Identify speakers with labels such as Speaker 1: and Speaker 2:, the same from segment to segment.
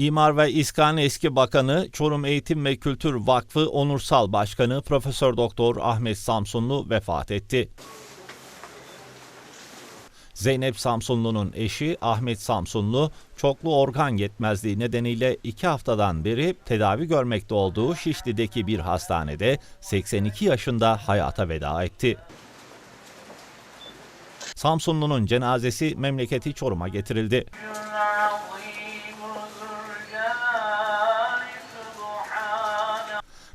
Speaker 1: İmar ve İskan eski bakanı, Çorum Eğitim ve Kültür Vakfı Onursal Başkanı Profesör Doktor Ahmet Samsunlu vefat etti. Zeynep Samsunlu'nun eşi Ahmet Samsunlu, çoklu organ yetmezliği nedeniyle iki haftadan beri tedavi görmekte olduğu Şişli'deki bir hastanede 82 yaşında hayata veda etti. Samsunlu'nun cenazesi memleketi Çorum'a getirildi.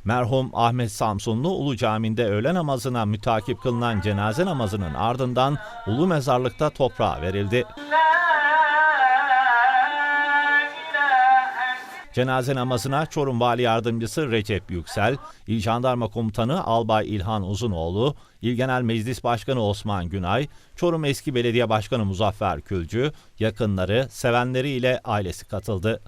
Speaker 1: Merhum Ahmet Samsunlu Ulu Cami'nde öğle namazına mütakip kılınan cenaze namazının ardından Ulu Mezarlık'ta toprağa verildi. Cenaze namazına Çorum Vali Yardımcısı Recep Yüksel, İl Jandarma Komutanı Albay İlhan Uzunoğlu, İl Genel Meclis Başkanı Osman Günay, Çorum Eski Belediye Başkanı Muzaffer Külcü, yakınları, sevenleriyle ailesi katıldı.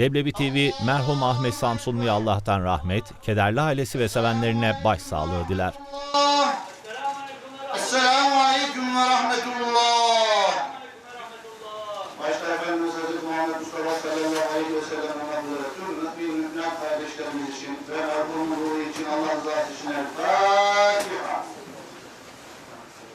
Speaker 1: Leblebi TV merhum Ahmet Samsunlu'ya Allah'tan rahmet, kederli ailesi ve sevenlerine başsağlığı diler.
Speaker 2: Esselamu Aleyküm ve Rahmetullah. Başta Efendimiz için ve.